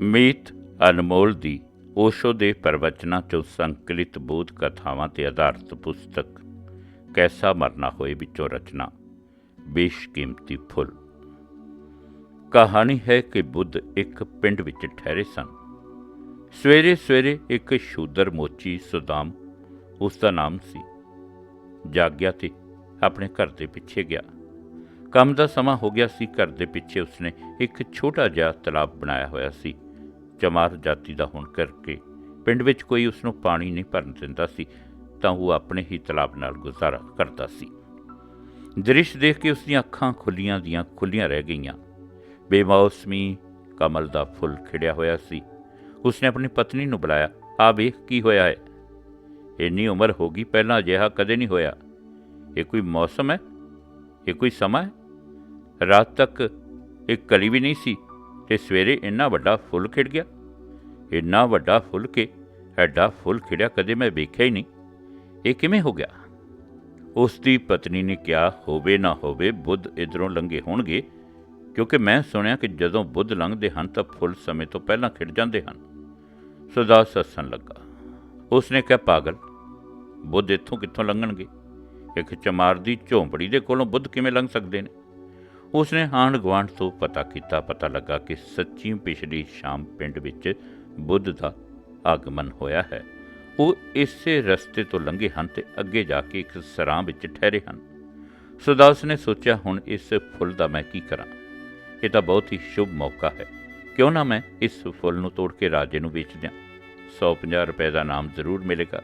ਮੀਤ ਅਨਮੋਲ ਦੀ ਓਸ਼ੋ ਦੇ ਪ੍ਰਵਚਨਾਂ ਚੋਂ ਸੰਕਲਿਤ ਬੋਧ ਕਥਾਵਾਂ ਤੇ ਆਧਾਰਿਤ ਪੁਸਤਕ, ਕੈਸਾ ਮਰਨਾ ਹੋਏ ਵਿੱਚੋਂ ਰਚਨਾ, ਬੇਸ਼ਕੀਮਤੀ ਫੁੱਲ। ਕਹਾਣੀ ਹੈ ਕਿ ਬੁੱਧ ਇੱਕ ਪਿੰਡ ਵਿੱਚ ਠਹਿਰੇ ਸਨ। ਸਵੇਰੇ ਸਵੇਰੇ ਇੱਕ ਸ਼ੂਦਰ ਮੋਚੀ ਸੁਦਾਮ ਉਸ ਦਾ ਨਾਮ ਸੀ, ਜਾਗਿਆ ਤੇ ਆਪਣੇ ਘਰ ਦੇ ਪਿੱਛੇ ਗਿਆ। ਕੰਮ ਦਾ ਸਮਾਂ ਹੋ ਗਿਆ ਸੀ, ਘਰ ਦੇ ਪਿੱਛੇ ਉਸਨੇ ਇੱਕ ਛੋਟਾ ਜਿਹਾ ਤਲਾਬ ਬਣਾਇਆ ਹੋਇਆ ਸੀ। ਚਮਾਰ ਜਾਤੀ ਦਾ ਹੋਣ ਕਰਕੇ ਪਿੰਡ ਵਿੱਚ ਕੋਈ ਉਸ ਨੂੰ ਪਾਣੀ ਨਹੀਂ ਭਰਨ ਦਿੰਦਾ ਸੀ, ਤਾਂ ਉਹ ਆਪਣੇ ਹੀ ਤਲਾਬ ਨਾਲ ਗੁਜ਼ਾਰਾ ਕਰਦਾ ਸੀ। ਦ੍ਰਿਸ਼ ਦੇਖ ਕੇ ਉਸ ਦੀਆਂ ਅੱਖਾਂ ਖੁੱਲੀਆਂ ਦੀਆਂ ਖੁੱਲੀਆਂ ਰਹਿ ਗਈਆਂ। ਬੇਮੌਸਮੀ ਕਮਲ ਦਾ ਫੁੱਲ ਖਿੜਿਆ ਹੋਇਆ ਸੀ। ਉਸਨੇ ਆਪਣੀ ਪਤਨੀ ਨੂੰ ਬੁਲਾਇਆ, ਆ ਵੇਖ ਕੀ ਹੋਇਆ ਹੈ? ਇੰਨੀ ਉਮਰ ਹੋ ਗਈ, ਪਹਿਲਾਂ ਅਜਿਹਾ ਕਦੇ ਨਹੀਂ ਹੋਇਆ। ਇਹ ਕੋਈ ਮੌਸਮ ਹੈ? ਇਹ ਕੋਈ ਸਮਾਂ ਹੈ? ਰਾਤ ਤੱਕ ਇੱਕ ਕਲੀ ਵੀ ਨਹੀਂ ਸੀ? ਤੇ ਸਵੇਰੇ ਇੰਨਾ ਵੱਡਾ ਫੁੱਲ ਖਿੜ ਗਿਆ। ਇੰਨਾ ਵੱਡਾ ਫੁੱਲ ਕੇ ਐਡਾ ਫੁੱਲ ਖਿੜਿਆ ਕਦੇ ਮੈਂ ਵੇਖਿਆ ਹੀ ਨਹੀਂ। ਇਹ ਕਿਵੇਂ ਹੋ ਗਿਆ? ਉਸ ਦੀ ਪਤਨੀ ਨੇ ਕਿਹਾ, ਹੋਵੇ ਨਾ ਹੋਵੇ ਬੁੱਧ ਇਧਰੋਂ ਲੰਘੇ ਹੋਣਗੇ, ਕਿਉਂਕਿ ਮੈਂ ਸੁਣਿਆ ਕਿ ਜਦੋਂ ਬੁੱਧ ਲੰਘਦੇ ਹਨ ਤਾਂ ਫੁੱਲ ਸਮੇਂ ਤੋਂ ਪਹਿਲਾਂ ਖਿੜ ਜਾਂਦੇ ਹਨ। ਸੁਦਾਸ ਹੱਸਣ ਲੱਗਾ। ਉਸ ਨੇ ਕਿਹਾ, ਪਾਗਲ, ਬੁੱਧ ਇੱਥੋਂ ਕਿੱਥੋਂ ਲੰਘਣਗੇ? ਇੱਕ ਚਮਾਰ ਦੀ ਝੌਂਪੜੀ ਦੇ ਕੋਲੋਂ ਬੁੱਧ ਕਿਵੇਂ ਲੰਘ ਸਕਦੇ ਨੇ? ਉਸ ਨੇ ਆਂਢ ਗੁਆਂਢ ਤੋਂ ਪਤਾ ਕੀਤਾ, ਪਤਾ ਲੱਗਾ ਕਿ ਸੱਚੀ ਪਿਛਲੀ ਸ਼ਾਮ ਪਿੰਡ ਵਿੱਚ ਬੁੱਧ ਦਾ ਆਗਮਨ ਹੋਇਆ ਹੈ। ਉਹ ਇਸੇ ਰਸਤੇ ਤੋਂ ਲੰਘੇ ਹਨ ਤੇ ਅੱਗੇ ਜਾ ਕੇ ਇੱਕ ਸਰਾਂ ਵਿੱਚ ਠਹਿਰੇ ਹਨ। ਸੁਦਾਸ ਨੇ ਸੋਚਿਆ, ਹੁਣ ਇਸ ਫੁੱਲ ਦਾ ਮੈਂ ਕੀ ਕਰਾਂ? ਇਹ ਤਾਂ ਬਹੁਤ ਹੀ ਸ਼ੁਭ ਮੌਕਾ ਹੈ। ਕਿਉਂ ਨਾ ਮੈਂ ਇਸ ਫੁੱਲ ਨੂੰ ਤੋੜ ਕੇ ਰਾਜੇ ਨੂੰ ਵੇਚ ਦਿਆਂ? 150 ਰੁਪਏ ਦਾ ਨਾਮ ਜ਼ਰੂਰ ਮਿਲੇਗਾ।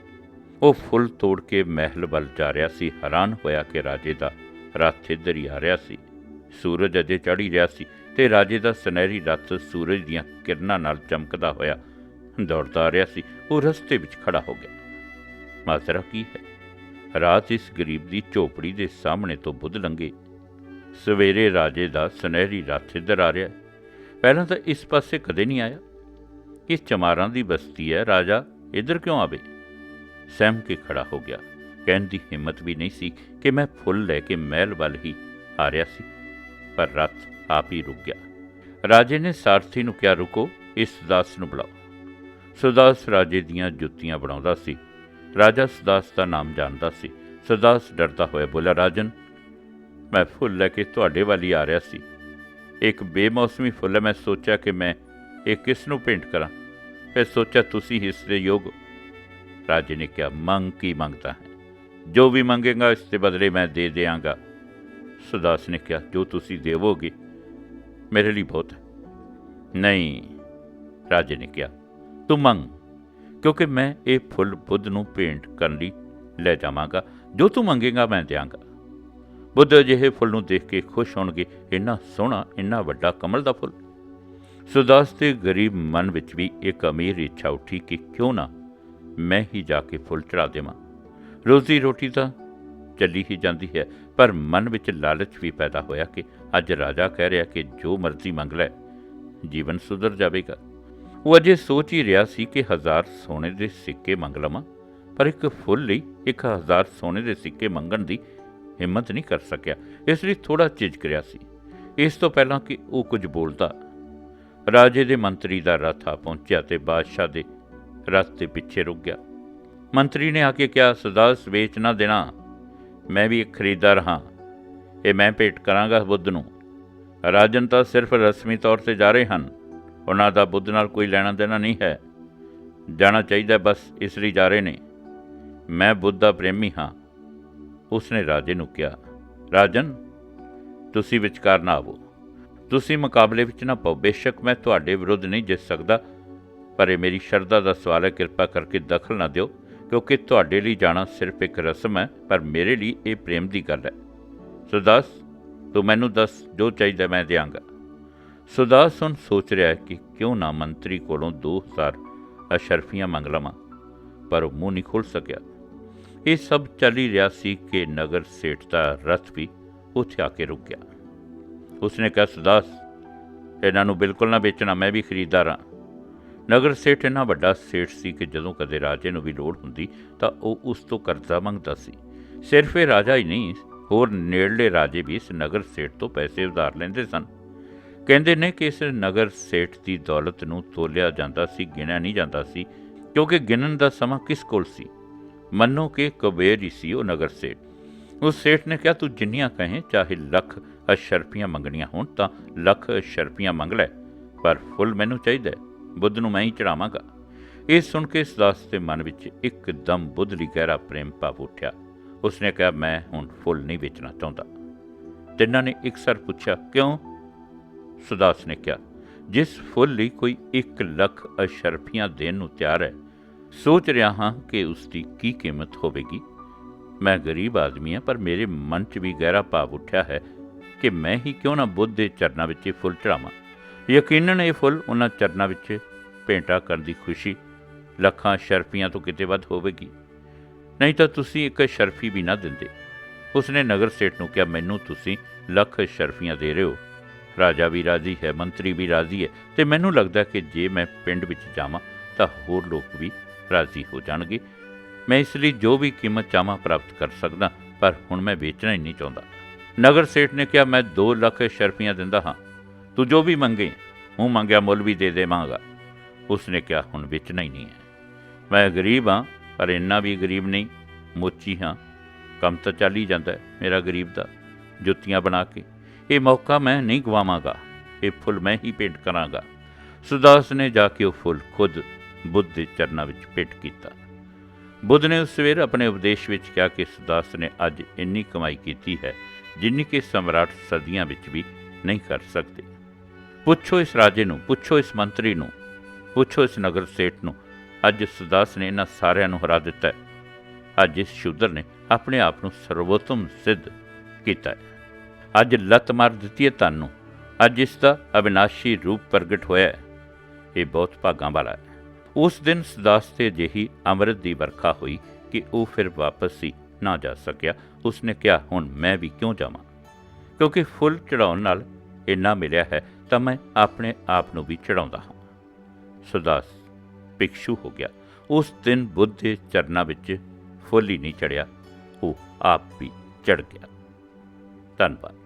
ਉਹ ਫੁੱਲ ਤੋੜ ਕੇ ਮਹਿਲ ਵੱਲ ਜਾ ਰਿਹਾ ਸੀ। ਹੈਰਾਨ ਹੋਇਆ ਕਿ ਰਾਜੇ ਦਾ ਰੱਥ ਇੱਧਰ ਹੀ ਆ ਰਿਹਾ ਸੀ। ਸੂਰਜ ਅਜੇ ਚੜ੍ਹੀ ਰਿਹਾ ਸੀ ਤੇ ਰਾਜੇ ਦਾ ਸੁਨਹਿਰੀ ਰੱਥ ਸੂਰਜ ਦੀਆਂ ਕਿਰਨਾਂ ਨਾਲ ਚਮਕਦਾ ਹੋਇਆ ਦੌੜਦਾ ਆ ਰਿਹਾ ਸੀ, ਉਹ ਰਸਤੇ ਵਿੱਚ ਖੜਾ ਹੋ ਗਿਆ। ਮਾਜ਼ਰਾ ਕੀ ਹੈ? ਰਾਤ ਇਸ ਗਰੀਬ ਦੀ ਝੋਪੜੀ ਦੇ ਸਾਹਮਣੇ ਤੋਂ ਬੁੱਧ ਲੰਗੇ ਸਵੇਰੇ ਰਾਜੇ ਦਾ ਸੁਨਹਿਰੀ ਰੱਥ ਇੱਧਰ ਆ ਰਿਹਾ ਪਹਿਲਾਂ ਤਾਂ ਇਸ ਪਾਸੇ ਕਦੇ ਨਹੀਂ ਆਇਆ। ਇਸ ਚਮਾਰਾਂ ਦੀ ਬਸਤੀ ਹੈ? ਰਾਜਾ, ਇੱਧਰ ਕਿਉਂ ਆਵੇ? ਸਹਿਮ ਕੇ ਖੜਾ ਹੋ ਗਿਆ। ਕਹਿਣ ਦੀ ਹਿੰਮਤ ਵੀ ਨਹੀਂ ਸੀ ਕਿ ਮੈਂ ਫੁੱਲ ਲੈ ਕੇ ਮਹਿਲ ਵੱਲ ਹੀ ਆ ਰਿਹਾ ਸੀ। ਪਰ ਰੱਥ ਆਪ ਹੀ ਰੁਕ ਗਿਆ। ਰਾਜੇ ਨੇ ਸਾਰਥੀ ਨੂੰ ਕਿਹਾ, ਰੁਕੋ, ਇਸ ਸੁਦਾਸ ਨੂੰ ਬੁਲਾਓ। ਸੁਦਾਸ ਰਾਜੇ ਦੀਆਂ ਜੁੱਤੀਆਂ ਬਣਾਉਂਦਾ ਸੀ। ਰਾਜਾ ਸੁਦਾਸ ਦਾ ਨਾਮ ਜਾਣਦਾ ਸੀ। ਸੁਦਾਸ ਡਰਦਾ ਹੋਇਆ ਬੋਲਿਆ, ਰਾਜਨ, ਮੈਂ ਫੁੱਲ ਲੈ ਕੇ ਤੁਹਾਡੇ ਵੱਲ ਹੀ ਆ ਰਿਹਾ ਸੀ। ਇੱਕ ਬੇਮੌਸਮੀ ਫੁੱਲ ਹੈ, ਮੈਂ ਸੋਚਿਆ ਕਿ ਮੈਂ ਇਹ ਕਿਸ ਨੂੰ ਭੇਂਟ ਕਰਾਂ? ਫਿਰ ਸੋਚਿਆ, ਤੁਸੀਂ ਇਸ ਦੇ ਯੋਗ ਰਾਜੇ ਨੇ ਕਿਹਾ, ਮੰਗ ਕੀ ਮੰਗਤਾ ਹੈ? ਜੋ ਵੀ ਮੰਗੇਗਾ, ਇਸ ਦੇ ਬਦਲੇ ਮੈਂ ਦੇ ਦਿਆਂਗਾ। ਸੁਦਾਸ ਨੇ ਕਿਹਾ ਜੋ ਤੁਸੀਂ ਦੇਵੋਗੇ ਮੇਰੇ ਲਈ ਬਹੁਤ ਹੈ। ਨਹੀਂ, ਰਾਜੇ ਨੇ ਕਿਹਾ, ਤੂੰ ਮੰਗ, ਕਿਉਂਕਿ ਮੈਂ ਇਹ ਫੁੱਲ ਬੁੱਧ ਨੂੰ ਭੇਂਟ ਕਰਨ ਲਈ ਲੈ ਜਾਵਾਂਗਾ। ਜੋ ਤੂੰ ਮੰਗੇਗਾ ਮੈਂ ਦਿਆਂਗਾ। ਬੁੱਧ ਅਜਿਹੇ ਫੁੱਲ ਨੂੰ ਦੇਖ ਕੇ ਖੁਸ਼ ਹੋਣਗੇ। ਇੰਨਾ ਸੋਹਣਾ, ਇੰਨਾ ਵੱਡਾ ਕਮਲ ਦਾ ਫੁੱਲ। ਸੁਦਾਸ ਦੇ ਗਰੀਬ ਮਨ ਵਿੱਚ ਵੀ ਇੱਕ ਅਮੀਰ ਇੱਛਾ ਉੱਠੀ ਕਿ ਕਿਉਂ ਨਾ ਮੈਂ ਹੀ ਜਾ ਕੇ ਫੁੱਲ ਚੜਾ ਦੇਵਾਂ। ਰੋਜ਼ੀ ਰੋਟੀ ਤਾਂ ਚੱਲੀ ਹੀ ਜਾਂਦੀ ਹੈ। ਪਰ ਮਨ ਵਿੱਚ ਲਾਲਚ ਵੀ ਪੈਦਾ ਹੋਇਆ ਕਿ ਅੱਜ ਰਾਜਾ ਕਹਿ ਰਿਹਾ ਕਿ ਜੋ ਮਰਜ਼ੀ ਮੰਗ ਲੈ, ਜੀਵਨ ਸੁਧਰ ਜਾਵੇਗਾ। ਉਹ ਅਜੇ ਸੋਚ ਹੀ ਰਿਹਾ ਸੀ ਕਿ ਹਜ਼ਾਰ ਸੋਨੇ ਦੇ ਸਿੱਕੇ ਮੰਗ ਲਵਾਂ, ਪਰ ਇੱਕ ਫੁੱਲ ਲਈ ਇੱਕ ਹਜ਼ਾਰ ਸੋਨੇ ਦੇ ਸਿੱਕੇ ਮੰਗਣ ਦੀ ਹਿੰਮਤ ਨਹੀਂ ਕਰ ਸਕਿਆ। ਇਸ ਲਈ ਥੋੜਾ ਝਿਜਕ ਰਿਹਾ ਸੀ। ਇਸ ਤੋਂ ਪਹਿਲਾਂ ਕਿ ਉਹ ਕੁਝ ਬੋਲਦਾ। ਰਾਜੇ ਦੇ ਮੰਤਰੀ ਦਾ ਰਥ ਆ ਪਹੁੰਚਿਆ ਤੇ ਬਾਦਸ਼ਾਹ ਦੇ ਰਥ ਦੇ ਪਿੱਛੇ ਰੁਕ ਗਿਆ। ਮੰਤਰੀ ਨੇ ਆ ਕੇ ਕਿਹਾ ਸਦਾਸ ਵੇਚ ਨਾ ਦੇਣਾ। ਮੈਂ ਵੀ ਇੱਕ ਖਰੀਦਦਾਰ ਹਾਂ। ਇਹ ਮੈਂ ਭੇਟ ਕਰਾਂਗਾ ਬੁੱਧ ਨੂੰ। ਰਾਜਨ ਤਾਂ ਸਿਰਫ ਰਸਮੀ ਤੌਰ ਤੇ ਜਾ ਰਹੇ ਹਨ। ਉਹਨਾਂ ਦਾ ਬੁੱਧ ਨਾਲ ਕੋਈ ਲੈਣਾ ਦੇਣਾ ਨਹੀਂ ਹੈ। ਜਾਣਾ ਚਾਹੀਦਾ ਬਸ ਇਸ ਲਈ ਜਾ ਰਹੇ ਨੇ। ਮੈਂ ਬੁੱਧ ਦਾ ਪ੍ਰੇਮੀ ਹਾਂ। ਉਸਨੇ ਰਾਜੇ ਨੂੰ ਕਿਹਾ, ਰਾਜਨ, ਤੁਸੀਂ ਵਿਚਕਾਰ ਨਾ ਆਵੋ। ਤੁਸੀਂ ਮੁਕਾਬਲੇ ਵਿੱਚ ਨਾ ਪਾਓ। ਬੇਸ਼ੱਕ ਮੈਂ ਤੁਹਾਡੇ ਵਿਰੁੱਧ ਨਹੀਂ ਜਿੱਤ ਸਕਦਾ, ਪਰ ਇਹ ਮੇਰੀ ਸ਼ਰਧਾ ਦਾ ਸਵਾਲ ਹੈ। ਕਿਰਪਾ ਕਰਕੇ ਦਖਲ ਨਾ ਦਿਓ। ਕਿਉਂਕਿ ਤੁਹਾਡੇ ਲਈ ਜਾਣਾ ਸਿਰਫ ਇੱਕ ਰਸਮ ਹੈ, ਪਰ ਮੇਰੇ ਲਈ ਇਹ ਪ੍ਰੇਮ ਦੀ ਗੱਲ ਹੈ। ਸੁਦਾਸ ਤੂੰ ਮੈਨੂੰ ਦੱਸ ਜੋ ਚਾਹੀਦਾ ਮੈਂ ਦਿਆਂਗਾ। ਸੁਦਾਸ ਹੁਣ ਸੋਚ ਰਿਹਾ ਕਿ ਕਿਉਂ ਨਾ ਮੰਤਰੀ ਕੋਲੋਂ 2000 ਅਸ਼ਰਫੀਆਂ ਮੰਗ ਲਵਾਂ, ਪਰ ਉਹ ਮੂੰਹ ਨਹੀਂ ਖੋਲ ਸਕਿਆ। ਇਹ ਸਭ ਚੱਲ ਹੀ ਰਿਹਾ ਸੀ ਕਿ ਨਗਰ ਸੇਠ ਦਾ ਰਥ ਵੀ ਉੱਥੇ ਆ ਕੇ ਰੁਕ ਗਿਆ। ਉਸਨੇ ਕਿਹਾ ਸੁਦਾਸ ਇਹਨਾਂ ਨੂੰ ਬਿਲਕੁਲ ਨਾ ਵੇਚਣਾ, ਮੈਂ ਵੀ ਖਰੀਦਦਾਰ ਹਾਂ। ਨਗਰ ਸੇਠ ਇੰਨਾ ਵੱਡਾ ਸੇਠ ਸੀ ਕਿ ਜਦੋਂ ਕਦੇ ਰਾਜੇ ਨੂੰ ਵੀ ਲੋੜ ਹੁੰਦੀ ਤਾਂ ਉਹ ਉਸ ਤੋਂ ਕਰਜ਼ਾ ਮੰਗਦਾ ਸੀ। ਸਿਰਫ ਇਹ ਰਾਜਾ ਹੀ ਨਹੀਂ, ਹੋਰ ਨੇੜਲੇ ਰਾਜੇ ਵੀ ਇਸ ਨਗਰ ਸੇਠ ਤੋਂ ਪੈਸੇ ਉਧਾਰ ਲੈਂਦੇ ਸਨ। ਕਹਿੰਦੇ ਨੇ ਕਿ ਇਸ ਨਗਰ ਸੇਠ ਦੀ ਦੌਲਤ ਨੂੰ ਤੋਲਿਆ ਜਾਂਦਾ ਸੀ, ਗਿਣਿਆ ਨਹੀਂ ਜਾਂਦਾ ਸੀ, ਕਿਉਂਕਿ ਗਿਣਨ ਦਾ ਸਮਾਂ ਕਿਸ ਕੋਲ ਸੀ? ਮੰਨੋ ਕਿ ਕਬੇਰ ਹੀ ਸੀ ਉਹ ਨਗਰ ਸੇਠ। ਉਸ ਸੇਠ ਨੇ ਕਿਹਾ, ਤੂੰ ਜਿੰਨੀਆਂ ਕਹੇ, ਚਾਹੇ ਲੱਖ ਅਸ਼ਰਪੀਆਂ ਮੰਗਣੀਆਂ ਹੋਣ ਤਾਂ ਲੱਖ ਅਸ਼ਰਪੀਆਂ ਮੰਗ ਲੈ, ਪਰ ਫੁੱਲ ਮੈਨੂੰ ਚਾਹੀਦਾ ਬੁੱਧ ਨੂੰ ਮੈਂ ਹੀ ਚੜਾਵਾਂਗਾ। ਇਹ ਸੁਣ ਕੇ ਸਦਾਸ ਦੇ ਮਨ ਵਿੱਚ ਇੱਕਦਮ ਬੁੱਧ ਲਈ ਗਹਿਰਾ ਪ੍ਰੇਮ ਭਾਵ ਉੱਠਿਆ। ਉਸਨੇ ਕਿਹਾ, ਮੈਂ ਹੁਣ ਫੁੱਲ ਨਹੀਂ ਵੇਚਣਾ ਚਾਹੁੰਦਾ। ਤਿੰਨਾਂ ਨੇ ਇੱਕ ਸਰ ਪੁੱਛਿਆ, ਕਿਉਂ? ਸੁਦਾਸ ਨੇ ਕਿਹਾ, ਜਿਸ ਫੁੱਲ ਲਈ ਕੋਈ 1 ਲੱਖ ਅਸ਼ਰਫੀਆਂ ਦੇਣ ਨੂੰ ਤਿਆਰ ਹੈ, ਸੋਚ ਰਿਹਾ ਹਾਂ ਕਿ ਉਸ ਦੀ ਕੀ ਕੀਮਤ ਹੋਵੇਗੀ। ਮੈਂ ਗਰੀਬ ਆਦਮੀ ਹਾਂ, ਪਰ ਮੇਰੇ ਮਨ 'ਚ ਵੀ ਗਹਿਰਾ ਭਾਵ ਉੱਠਿਆ ਹੈ ਕਿ ਮੈਂ ਹੀ ਕਿਉਂ ਨਾ ਬੁੱਧ ਦੇ ਚਰਨਾਂ ਵਿੱਚ ਇਹ ਫੁੱਲ ਚੜਾਵਾਂ? ਯਕੀਨਨ ਇਹ ਫੁੱਲ ਉਹਨਾਂ ਚਰਨਾਂ ਵਿੱਚ ਭੇਂਟਾ ਕਰਨ ਦੀ ਖੁਸ਼ੀ। ਲੱਖਾਂ ਸ਼ਰਫੀਆਂ ਤੋਂ ਕਿਤੇ ਵੱਧ ਹੋਵੇਗੀ। ਨਹੀਂ ਤਾਂ ਤੁਸੀਂ ਇੱਕ ਸ਼ਰਫੀ ਵੀ ਨਾ ਦਿੰਦੇ। ਉਸਨੇ ਨਗਰ ਸੇਠ ਨੂੰ ਕਿਹਾ, ਮੈਨੂੰ ਤੁਸੀਂ ਲੱਖ ਸ਼ਰਫੀਆਂ ਦੇ ਰਹੇ ਹੋ। ਰਾਜਾ ਵੀ ਰਾਜ਼ੀ ਹੈ, ਮੰਤਰੀ ਵੀ ਰਾਜ਼ੀ ਹੈ ਤੇ ਮੈਨੂੰ ਲੱਗਦਾ ਕਿ ਜੇ ਮੈਂ ਪਿੰਡ ਵਿੱਚ ਜਾਵਾਂ ਤਾਂ ਹੋਰ ਲੋਕ ਵੀ ਰਾਜ਼ੀ ਹੋ ਜਾਣਗੇ। ਮੈਂ ਇਸ ਲਈ ਜੋ ਵੀ ਕੀਮਤ ਚਾਹਾਂ ਪ੍ਰਾਪਤ ਕਰ ਸਕਦਾ, ਪਰ ਹੁਣ ਮੈਂ ਵੇਚਣਾ ਹੀ ਨਹੀਂ ਚਾਹੁੰਦਾ। ਨਗਰ ਸੇਠ ਨੇ ਕਿਹਾ, ਮੈਂ 2 ਲੱਖ ਸ਼ਰਫੀਆਂ ਦਿੰਦਾ ਹਾਂ। ਤੂੰ ਜੋ ਵੀ ਮੰਗੇ ਹੂੰ ਮੰਗਿਆ ਮੁੱਲ ਵੀ ਦੇ ਦੇਵਾਂਗਾ। ਉਸਨੇ ਕਿਹਾ, ਹੁਣ ਵੇਚਣਾ ਹੀ ਨਹੀਂ ਹੈ। ਮੈਂ ਗਰੀਬ ਹਾਂ, ਪਰ ਇੰਨਾ ਵੀ ਗਰੀਬ ਨਹੀਂ। ਮੋਚੀ ਹਾਂ। ਕੰਮ ਤਾਂ ਚੱਲ ਹੀ ਜਾਂਦਾ ਹੈ, ਮੇਰਾ ਗਰੀਬ ਦਾ। ਜੁੱਤੀਆਂ ਬਣਾ ਕੇ। ਇਹ ਮੌਕਾ ਮੈਂ ਨਹੀਂ ਗਵਾਵਾਂਗਾ। ਇਹ ਫੁੱਲ ਮੈਂ ਹੀ ਭੇਟ ਕਰਾਂਗਾ। ਸੁਦਾਸ ਨੇ ਜਾ ਕੇ ਉਹ ਫੁੱਲ ਖੁਦ ਬੁੱਧ ਦੇ ਚਰਨਾਂ ਵਿੱਚ ਭੇਟ ਕੀਤਾ। ਬੁੱਧ ਨੇ ਉਸ ਸਵੇਰ ਆਪਣੇ ਉਪਦੇਸ਼ ਵਿੱਚ ਕਿਹਾ ਕਿ ਸੁਦਾਸ ਨੇ ਅੱਜ ਇੰਨੀ ਕਮਾਈ ਕੀਤੀ ਹੈ, ਜਿੰਨੀ ਕਿ ਸਮਰਾਟ ਸਦੀਆਂ ਵਿੱਚ ਵੀ ਨਹੀਂ ਕਰ ਸਕਦੇ। ਪੁੱਛੋ ਇਸ ਰਾਜੇ ਨੂੰ, ਪੁੱਛੋ ਇਸ ਮੰਤਰੀ ਨੂੰ, ਪੁੱਛੋ ਇਸ ਨਗਰ ਸੇਠ ਨੂੰ। ਅੱਜ ਸੁਦਾਸ ਨੇ ਇਹਨਾਂ ਸਾਰਿਆਂ ਨੂੰ ਹਰਾ ਦਿੱਤਾ ਅੱਜ ਇਸ ਸ਼ੂਦਰ ਨੇ ਆਪਣੇ ਆਪ ਨੂੰ ਸਰਵੋਤਮ ਸਿੱਧ ਕੀਤਾ ਹੈ। ਅੱਜ ਲੱਤ ਮਾਰ ਦਿੱਤੀ ਹੈ ਧਨ ਨੂੰ। ਅੱਜ ਇਸ ਦਾ ਅਵਿਨਾਸ਼ੀ ਰੂਪ ਪ੍ਰਗਟ ਹੋਇਆ ਇਹ ਬਹੁਤ ਭਾਗਾਂ ਵਾਲਾ ਹੈ। ਉਸ ਦਿਨ ਸੁਦਾਸ ਤੇ ਅਜਿਹੀ ਅੰਮ੍ਰਿਤ ਦੀ ਵਰਖਾ ਹੋਈ ਕਿ ਉਹ ਫਿਰ ਵਾਪਸ ਹੀ ਨਾ ਜਾ ਸਕਿਆ। ਉਸਨੇ ਕਿਹਾ, ਹੁਣ ਮੈਂ ਵੀ ਕਿਉਂ ਜਾਵਾਂ? ਕਿਉਂਕਿ ਫੁੱਲ ਚੜਾਉਣ ਨਾਲ ਇੰਨਾ ਮਿਲਿਆ ਹੈ ਤਾਂ ਮੈਂ ਆਪਣੇ ਆਪ ਨੂੰ ਵੀ ਚੜਾਉਂਦਾ ਹਾਂ। ਸੁਦਾਸ, ਭਿਕਸ਼ੂ ਹੋ ਗਿਆ। ਉਸ ਦਿਨ ਬੁੱਧ ਦੇ ਚਰਨਾਂ ਵਿੱਚ ਫੁੱਲ ਹੀ ਨਹੀਂ ਚੜਿਆ। ਉਹ ਆਪ ਵੀ ਚੜ ਗਿਆ। ਧੰਨਵਾਦ।